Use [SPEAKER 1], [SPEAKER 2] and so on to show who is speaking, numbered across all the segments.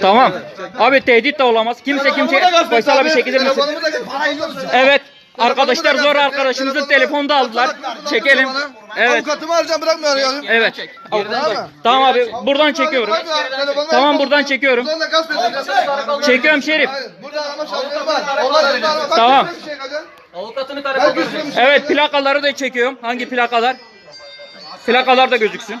[SPEAKER 1] Tamam. Abi tehdit de olamaz. Kimse kimse Faysal'a bir
[SPEAKER 2] yok musun?
[SPEAKER 1] Evet. Arkadaşlar zor arkadaşımızın telefonunu da aldılar. Çekelim. Evet.
[SPEAKER 2] Avukatımı arayacağım bırakmıyor ya.
[SPEAKER 1] Evet.
[SPEAKER 2] Tamam
[SPEAKER 1] abi buradan çekiyorum. Tamam, buradan çekiyorum. Çekiyorum Şerif. Tamam.
[SPEAKER 2] şey.
[SPEAKER 3] Avukatını karakola.
[SPEAKER 1] Evet plakaları da çekiyorum. Hangi plakalar? Plakalar da gözüksün.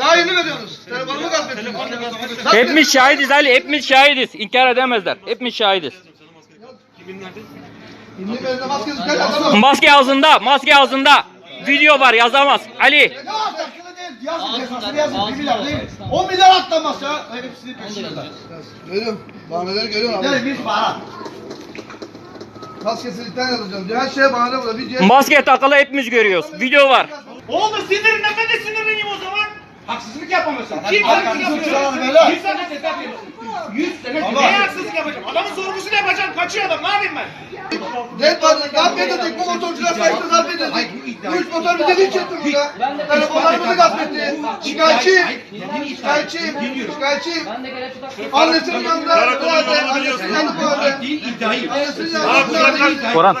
[SPEAKER 2] Daha yeni veriyorsunuz. Telefonumu gasp ettiniz.
[SPEAKER 1] Hepimiz şahidiz Ali. Hepimiz şahidiz. İnkar edemezler. Hepimiz şahidiz.
[SPEAKER 2] Adamım.
[SPEAKER 1] Maske ağzında. Maske ağzında. Video var yazamaz. Ali.
[SPEAKER 2] Ne. Yazın cezasını yazın. 1 milyar değil. 10 milyar atlamaz ya. Hepsini peşinde. Görüyorum. Bahaneleri görüyorum abi.
[SPEAKER 4] biz para.
[SPEAKER 2] Maskesizlikten yazacağım diyor. Her şeye bahane buluyor. Bir
[SPEAKER 1] Maske takılı hepimiz görüyoruz. Video var.
[SPEAKER 5] Oldu sinirinden ben de sinirleneyim o zaman.
[SPEAKER 4] Haksızlık yapamıyorsun.
[SPEAKER 5] Kim haksızlık yapıyor? Yüz sene hesap yapıyorsun. Yüz sene ne haksızlık yapacağım? Adamın sorgusunu yapacağım. Kaçıyor adam. Ne yapayım ben?
[SPEAKER 2] Net var. Gasp edecek. Bu motorcular kaçtı gasp. Bu üç motor bir deli çekti burada. Telefonlarımızı gasp etti. Şikayetçiyim. Şikayetçiyim. Şikayetçiyim. Annesinin yanında. Annesinin yanında. Annesinin yanında.
[SPEAKER 1] Koran.